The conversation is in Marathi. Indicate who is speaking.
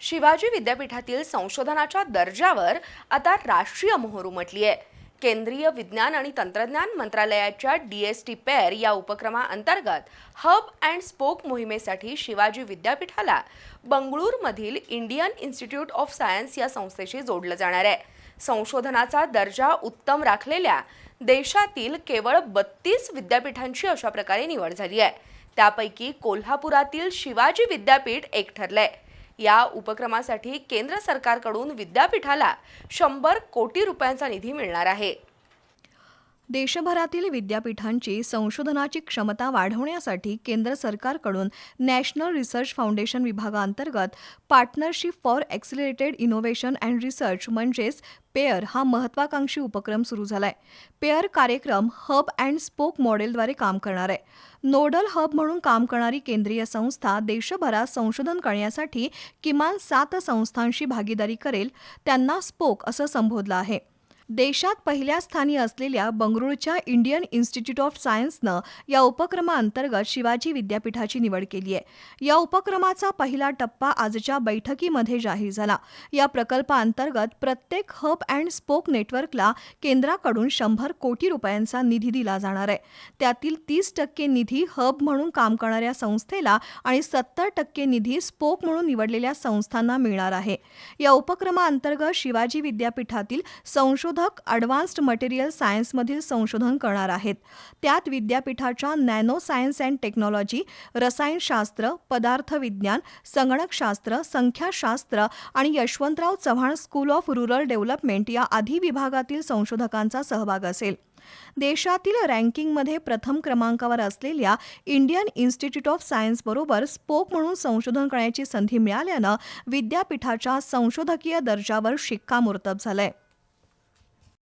Speaker 1: शिवाजी विद्यापीठातील संशोधनाच्या दर्जावर आता राष्ट्रीय मोहर उमटली आहे. केंद्रीय विज्ञान आणि तंत्रज्ञान मंत्रालयाच्या डी एस टी पेअर या उपक्रमाअंतर्गत हब अँड स्पोक मोहिमेसाठी शिवाजी विद्यापीठाला बंगळूरमधील इंडियन इन्स्टिट्यूट ऑफ सायन्स या संस्थेशी जोडलं जाणार आहे. संशोधनाचा दर्जा उत्तम राखलेल्या देशातील केवळ बत्तीस विद्यापीठांची अशा प्रकारे निवड झाली आहे. त्यापैकी कोल्हापुरातील शिवाजी विद्यापीठ एक ठरलं आहे या उपक्रमासाठी केंद्र सरकारकडून विद्यापीठाला शंभर कोटी रुपयांचा निधी मिळणार आहे.
Speaker 2: देशभरातील विद्यापीठांची संशोधनाची क्षमता वाढवण्यासाठी केंद्र सरकारकडून नॅशनल रिसर्च फाउंडेशन विभागाअंतर्गत partnership for accelerated innovation and research म्हणजेच पेअर हा महत्वाकांक्षी उपक्रम सुरू झाला आहे पेअर कार्यक्रम हब अँड स्पोक मॉडेलद्वारे काम करणार आहे. नोडल हब म्हणून काम करणारी केंद्रीय संस्था देशभरात संशोधन करण्यासाठी किमान सात संस्थांशी भागीदारी करेल त्यांना स्पोक असं संबोधलं आहे. देशात पहिल्या स्थानी असलेल्या बंगळुरूच्या इंडियन इन्स्टिट्यूट ऑफ सायन्सनं या उपक्रमाअंतर्गत शिवाजी विद्यापीठाची निवड केली आहे. या उपक्रमाचा पहिला टप्पा आजच्या बैठकीमध्ये जाहीर झाला. या प्रकल्पाअंतर्गत प्रत्येक हब अँड स्पोक नेटवर्कला केंद्राकडून शंभर कोटी रुपयांचा निधी दिला जाणार आहे. त्यातील तीस टक्के निधी हब म्हणून काम करणाऱ्या संस्थेला आणि सत्तर टक्के निधी स्पोक म्हणून निवडलेल्या संस्थांना मिळणार आहे. या उपक्रमाअंतर्गत शिवाजी विद्यापीठातील संशोधक अडव्हान्स्ड मटेरियल सायन्समधील संशोधन करणार आहेत. त्यात विद्यापीठाच्या नॅनो सायन्स अँड टेक्नॉलॉजी रसायनशास्त्र पदार्थविज्ञान संगणकशास्त्र संख्याशास्त्र आणि Yashwantrao Chavan school of rural development या आधी विभागातील संशोधकांचा सहभाग असेल. देशातील रँकिंगमध्ये प्रथम क्रमांकावर असलेल्या इंडियन इन्स्टिट्यूट ऑफ सायन्सबरोबर स्पोक म्हणून संशोधन करण्याची संधी मिळाल्यानं विद्यापीठाच्या संशोधकीय दर्जावर शिक्कामोर्तब झालंय.